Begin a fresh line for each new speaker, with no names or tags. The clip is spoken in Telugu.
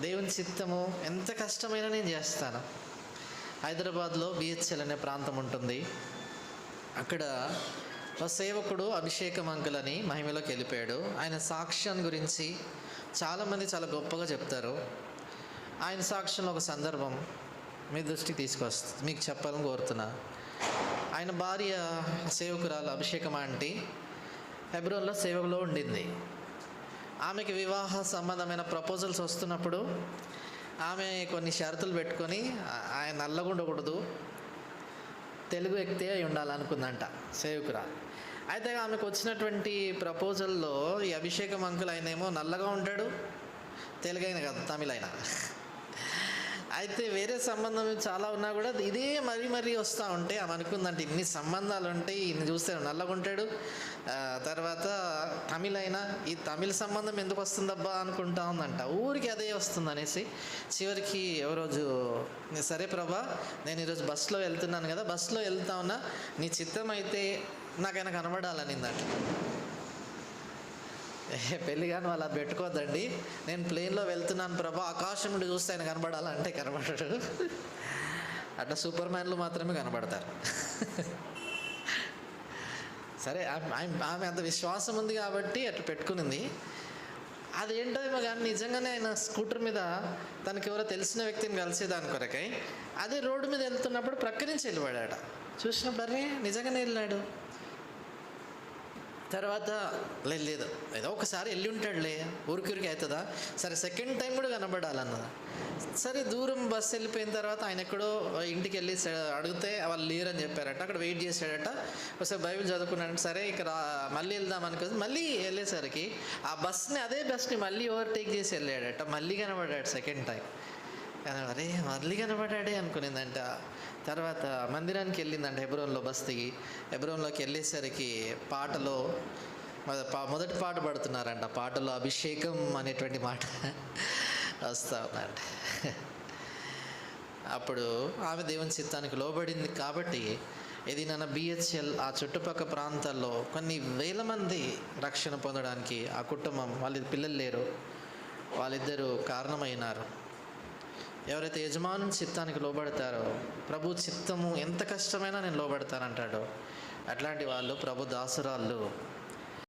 దేవుని చిత్తము ఎంత కష్టమైనా నేను చేస్తాను. హైదరాబాద్లో బిహెచ్ఎల్ అనే ప్రాంతం ఉంటుంది. అక్కడ ఒక సేవకుడు అభిషేకం అంకుల్ అని మహిమలోకి వెళ్ళిపోయాడు. ఆయన సాక్ష్యం గురించి చాలామంది చాలా గొప్పగా చెప్తారు. ఆయన సాక్ష్యంలో ఒక సందర్భం మీ దృష్టికి తీసుకొస్తుంది. మీకు చెప్పాలని కోరుతున్నా. ఆయన భార్య సేవకురాలు అభిషేకం ఆంటీ ఫిబ్రవరిలో సేవకులో ఉండింది. ఆమెకి వివాహ సంబంధమైన ప్రపోజల్స్ వస్తున్నప్పుడు ఆమె కొన్ని షరతులు పెట్టుకొని ఆయన నల్లగా ఉండకూడదు తెలుగు వ్యక్తి అయి ఉండాలనుకుందంట సేవకురా. అయితే ఆమెకు వచ్చినటువంటి ప్రపోజల్లో ఈ అభిషేకం అంకుల్ ఆయనేమో నల్లగా ఉంటాడు. తెలుగైన కాదు తమిళైన. అయితే వేరే సంబంధం చాలా ఉన్నా కూడా ఇదే మరీ మరీ వస్తూ ఉంటే ఆమె అనుకుందంటే ఇన్ని సంబంధాలు ఉంటాయి ఇన్ని చూస్తే నల్లగా ఉంటాడు తర్వాత తమిళ అయినా ఈ తమిళ సంబంధం ఎందుకు వస్తుందబ్బా అనుకుంటా ఉందంట. ఊరికి అదే వస్తుంది అనేసి చివరికి ఓ రోజు సరే ప్రభా నేను ఈరోజు బస్సులో వెళ్తున్నాను కదా బస్సులో వెళ్తా ఉన్నా నీ చిత్తం అయితే నాకైనా కనబడాలనిందంట. పెళ్ళి కానీ వాళ్ళు అది పెట్టుకోవద్దండి నేను ప్లేన్లో వెళ్తున్నాను ప్రభా ఆకాశం నుండి చూస్తే ఆయన కనబడాలంటే కనబడడు. అట్లా సూపర్ మ్యాన్లు మాత్రమే కనబడతారు. సరే ఆమె ఆమె- అంత విశ్వాసం ఉంది కాబట్టి అట్లా పెట్టుకునింది. అదేంటో ఏమో కానీ నిజంగానే ఆయన స్కూటర్ మీద తనకి ఎవరో తెలిసిన వ్యక్తిని కలిసేదాని కొరకై అదే రోడ్డు మీద వెళ్తున్నప్పుడు ప్రక్క నుంచి వెళ్ళిపడాడ చూసినప్పుడు అరే నిజంగానే వెళ్ళాడు తర్వాత లేదు లేదు. ఏదో ఒకసారి వెళ్ళి ఉంటాడులే. ఊరికిరికి అవుతుందా? సరే సెకండ్ టైం కూడా కనబడాలన్నదా సరే దూరం బస్సు వెళ్ళిపోయిన తర్వాత ఆయన ఎక్కడో ఇంటికి వెళ్ళి అడిగితే వాళ్ళు లేరని చెప్పారట. అక్కడ వెయిట్ చేశాడట. ఒకసారి బైబిల్ చదువుకున్నాడు సరే ఇక రా మళ్ళీ వెళ్దాం అనుకుంది మళ్ళీ వెళ్ళేసరికి ఆ బస్ని అదే బస్ని మళ్ళీ ఓవర్టేక్ చేసి వెళ్ళాడట. మళ్ళీ కనబడ్డాడు సెకండ్ టైం అరే మళ్ళీ కనబడ్డాడే అనుకునేదంట. తర్వాత మందిరానికి వెళ్ళిందంట హెబ్రోన్లో బస్ హెబ్రోన్లోకి వెళ్ళేసరికి పాటలో పా- మొదటి పాట పాడుతున్నారంట. పాటలో అభిషేకం అనేటువంటి మాట వస్తూ ఉందంట. అప్పుడు ఆమె దేవుని చిత్తానికి లోబడింది కాబట్టి ఇది నన్న బిహెచ్ఎల్ ఆ చుట్టుపక్క ప్రాంతాల్లో కొన్ని వేల మంది రక్షణ పొందడానికి ఆ కుటుంబం వాళ్ళ పిల్లలు లేరు. వాళ్ళిద్దరూ కారణమైనారు. ఎవరైతే యజమాను చిత్తానికి లోబడతారో ప్రభు చిత్తము ఎంత కష్టమైనా నేను లోబడతానంటాడో. అట్లాంటి వాళ్ళు ప్రభు దాసురాళ్ళు.